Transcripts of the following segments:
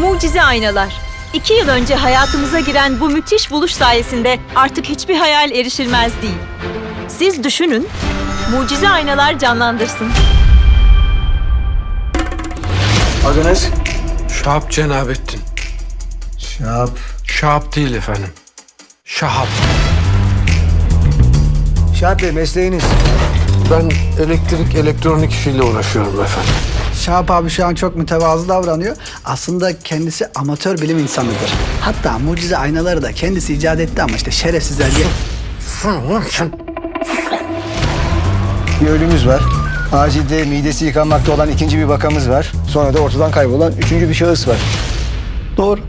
Mucize aynalar. İki yıl önce hayatımıza giren bu müthiş buluş sayesinde artık hiçbir hayal erişilmez değil. Siz düşünün, mucize aynalar canlandırsın. Adınız? Şahap Cenabettin. Şahap. Şahap değil efendim. Şahap. Şahap Bey mesleğiniz? Ben elektrik elektronik işiyle uğraşıyorum efendim. Şahap abi şu an çok mütevazı davranıyor. Aslında kendisi amatör bilim insanıdır. Hatta mucize aynaları da kendisi icat etti ama işte şerefsizler diye. Bir ölümümüz var. Acilde midesi yıkanmakta olan ikinci bir vakamız var. Sonra da ortadan kaybolan üçüncü bir şahıs var. Doğru.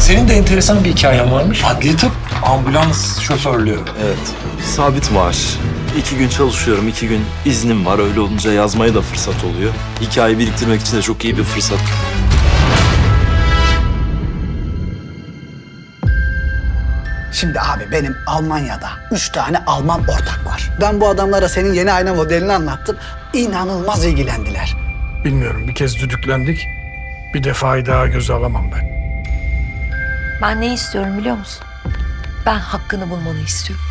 Senin de enteresan bir hikayen varmış. Adli tıp, ambulans şoförlüğü. Evet. Sabit maaş. İki gün çalışıyorum, iki gün iznim var. Öyle olunca yazmaya da fırsat oluyor. Hikaye biriktirmek için de çok iyi bir fırsat. Şimdi abi benim Almanya'da üç tane Alman ortak var. Ben bu adamlara senin yeni ayna modelini anlattım. İnanılmaz ilgilendiler. Bilmiyorum bir kez düdüklendik. Bir defayı daha göze alamam ben. Ben ne istiyorum biliyor musun? Ben hakkını bulmanı istiyorum.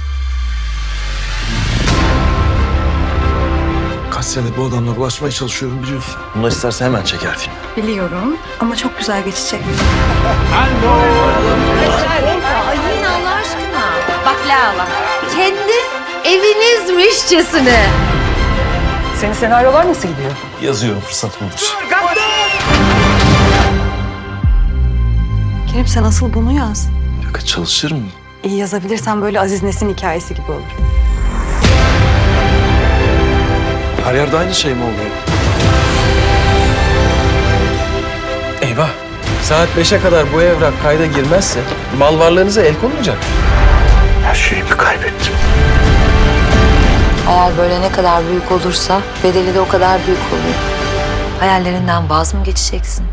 Senedir bu adamla ulaşmaya çalışıyorum biliyorsun. Bunlar isterse hemen çeker film. Biliyorum ama çok güzel geçecek. Ay yine Allah aşkına. Bak Lala. Kendi evinizmişçesine. Senin senaryolar nasıl gidiyor? Yazıyorum fırsat buldukça. Kerim sen asıl bunu yaz. Yok çalışır mı? İyi yazabilirsen böyle Aziz Nesin hikayesi gibi olur. Her yerde aynı şey mi oluyor? Eyvah. Saat 5'e kadar bu evrak kayda girmezse mal varlığınıza el konulacak. Her şeyimi kaybettim. Hayal böyle ne kadar büyük olursa bedeli de o kadar büyük oluyor. Hayallerinden vaz mı geçeceksin?